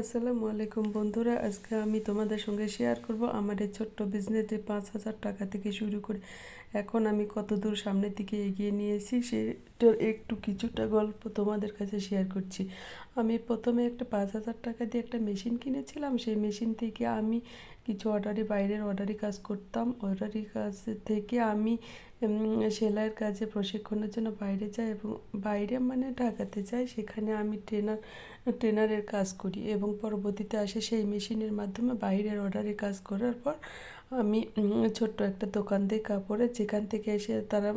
আসসালামু আলাইকুম বন্ধুরা, আজকে আমি তোমাদের সঙ্গে শেয়ার করব আমার এই ছোট্ট বিজনেসে পাঁচ হাজার টাকা থেকে শুরু করে এখন আমি কত দূর সামনের দিকে এগিয়ে নিয়েছি সেটার একটু কিছুটা গল্প তোমাদের কাছে শেয়ার করছি। আমি প্রথমে একটা পাঁচ হাজার টাকা দিয়ে একটা মেশিন কিনেছিলাম, সেই মেশিন থেকে আমি কিছু অর্ডারি বাইরের অর্ডারি কাজ করতাম। অর্ডারি কাজ থেকে আমি সেলাইয়ের কাজে প্রশিক্ষণের জন্য বাইরে যাই এবং বাইরে মানে ঢাকাতে যাই সেখানে আমি ট্রেনার ট্রেনারের কাজ করি এবং পরবর্তীতে আসে সেই মেশিনের মাধ্যমে বাইরের অর্ডারে কাজ করার পর আমি ছোট্ট একটা দোকান দিই কাপড়ের, যেখান থেকে এসে তারা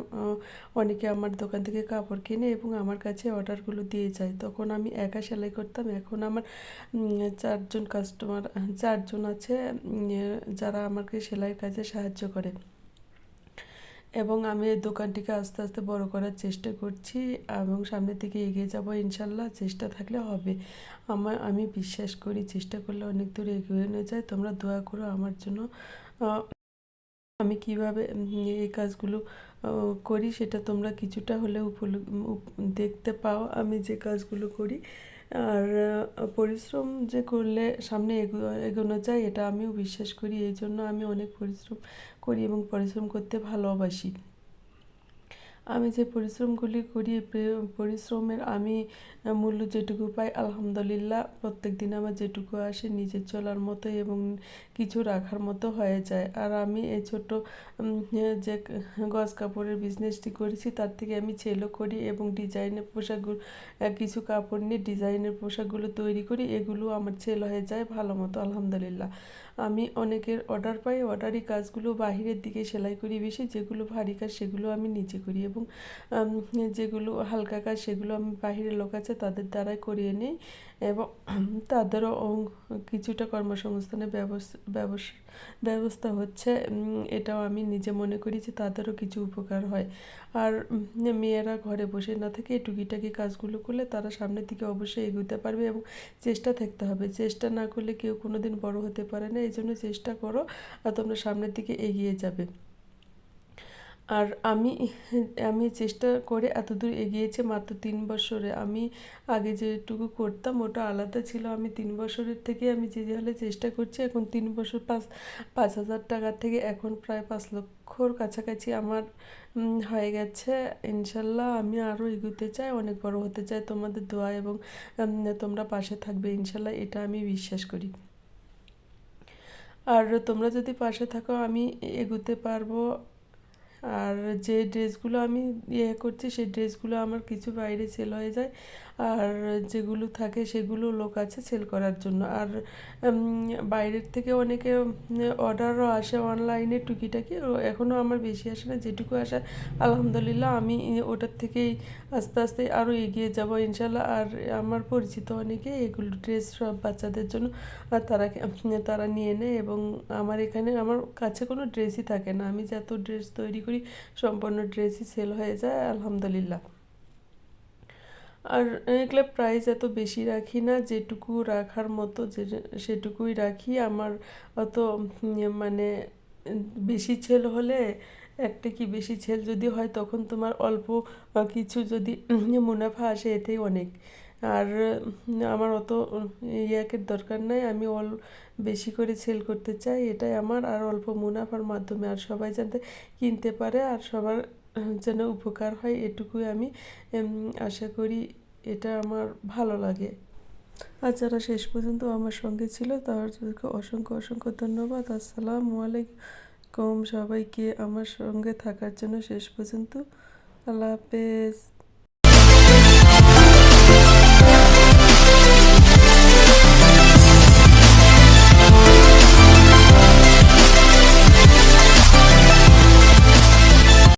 অনেকে আমার দোকান থেকে কাপড় কিনে এবং আমার কাছে অর্ডারগুলো দিয়ে যায়। তখন আমি একা সেলাই করতাম। এখন আমার চারজন কাস্টমার চারজন আছে যারা আমাকে সেলাইয়ের কাজে সাহায্য করে। এবং আমি এই দোকানটিকে আস্তে আস্তে বড় করার চেষ্টা করছি এবং সামনের দিকে এগিয়ে যাব ইনশাল্লাহ। চেষ্টা থাকলে হবে। আমার, আমি বিশ্বাস করি চেষ্টা করলে অনেক দূর এগিয়ে নিয়ে যায়। তোমরা দোয়া করো আমার জন্য। আমি কীভাবে এই কাজগুলো করি সেটা তোমরা কিছুটা হলেও দেখতে পাও। আমি যে কাজগুলো করি আর পরিশ্রম যে করলে সামনে এগোনো যায়, এটা আমিও বিশ্বাস করি। এই জন্য আমি অনেক পরিশ্রম করি এবং পরিশ্রম করতে ভালোবাসি। আমি যে পরিশ্রমগুলি করি পরিশ্রমের আমি মূল্য যেটুকু পাই, আলহামদুলিল্লাহ প্রত্যেক দিন আমার যেটুকু আসে নিজের চলার মতো এবং কিছু রাখার মতো হয়ে যায়। আর আমি এই ছোট যে গজ কাপড়ের বিজনেসটি করেছি, তার থেকে আমি ছেলও করি এবং ডিজাইনের পোশাকগুলো কিছু কাপড় নিয়ে ডিজাইনের পোশাকগুলো তৈরি করি, এগুলো আমার ছেল হয়ে যায় ভালো মতো, আলহামদুলিল্লাহ। আমি অনেকের অর্ডার পাই অর্ডারই কাজগুলো বাহিরের দিকে সেলাই করি বেশি, যেগুলো ভারী কাজ সেগুলো আমি নিজে করি এবং যেগুলো হালকা কাজ সেগুলো আমি বাহিরের লোক আছে তাদের দ্বারাই করিয়ে নিই এবং তাদেরও কিছুটা কর্মসংস্থানের ব্যবস্থা ব্যবস্থা হচ্ছে এটাও আমি নিজে মনে করি যে তাদেরও কিছু উপকার হয়। আর মেয়েরা ঘরে বসে না থেকে টুকিটাকি কাজগুলো করলে তারা সামনের দিকে অবশ্যই এগোতে পারবে এবং চেষ্টা থাকতে হবে। চেষ্টা না করলে কেউ কোনো দিন বড়ো হতে পারে না। এই জন্য চেষ্টা করো, আর তোমরা সামনের দিকে এগিয়ে যাবে। আর আমি আমি চেষ্টা করে এতদূর এগিয়েছে মাত্র তিন বছরে। আমি আগে যেটুকু করতাম ওটা আলাদা ছিল। আমি তিন বছরের থেকে আমি যে হলে চেষ্টা করছি, এখন তিন বছর পাঁচ পাঁচ হাজার টাকা থেকে এখন প্রায় পাঁচ লক্ষর কাছাকাছি আমার হয়ে গেছে। ইনশাল্লাহ আমি আরও এগোতে চাই, অনেক বড় হতে চাই। তোমাদের দোয়া এবং তোমরা পাশে থাকবে। ইনশাল্লাহ এটা আমি বিশ্বাস করি। আর তোমরা যদি পাশে থাকো, আমি এগোতে পারব। আর যে ড্রেসগুলো আমি ইয়ে করছি সেই ড্রেসগুলো আমার কিছু বাইরে সেল হয়ে যায়। আর যেগুলো থাকে সেগুলো লোক আছে সেল করার জন্য। আর বাইরের থেকে অনেকে অর্ডারও আসে অনলাইনে টুকিটাকি। এখনও আমার বেশি আসে না, যেটুকু আসে, আলহামদুলিল্লাহ আমি ওটার থেকেই আস্তে আস্তে আরও এগিয়ে যাব ইনশাল্লাহ। আর আমার পরিচিত অনেকে এগুলো ড্রেস সব বাচ্চাদের জন্য, আর তারা তারা নিয়ে নেয় এবং আমার এখানে, আমার কাছে কোনো ড্রেসই থাকে না। আমি যত ড্রেস তৈরি করি, সম্পূর্ণ ড্রেসই সেল হয়ে যায়, আলহামদুলিল্লাহ। আর এগুলো প্রাইস এত বেশি রাখি না, যেটুকু রাখার মতো যে, সেটুকুই রাখি। আমার অত মানে বেশি ছেল হলে, একটা কি বেশি ছেল যদি হয়, তখন তোমার অল্প কিছু যদি মুনাফা আসে এটাই অনেক। আর আমার অত ইয়াকের দরকার নাই। আমি অল, বেশি করে সেল করতে চাই, এটাই আমার। আর অল্প মুনাফার মাধ্যমে আর সবাই যাতে কিনতে পারে। আর সবার যেন উপকার হয় এটুকুই আমি আশা করি এটা আমার ভালো লাগে। আর যারা শেষ পর্যন্ত আমার সঙ্গে ছিল, তাদেরকে অসংখ্য অসংখ্য ধন্যবাদ। আসসালামু আলাইকুম সবাইকে আমার সঙ্গে থাকার জন্য শেষ পর্যন্ত। আল্লাহ হাফেজ।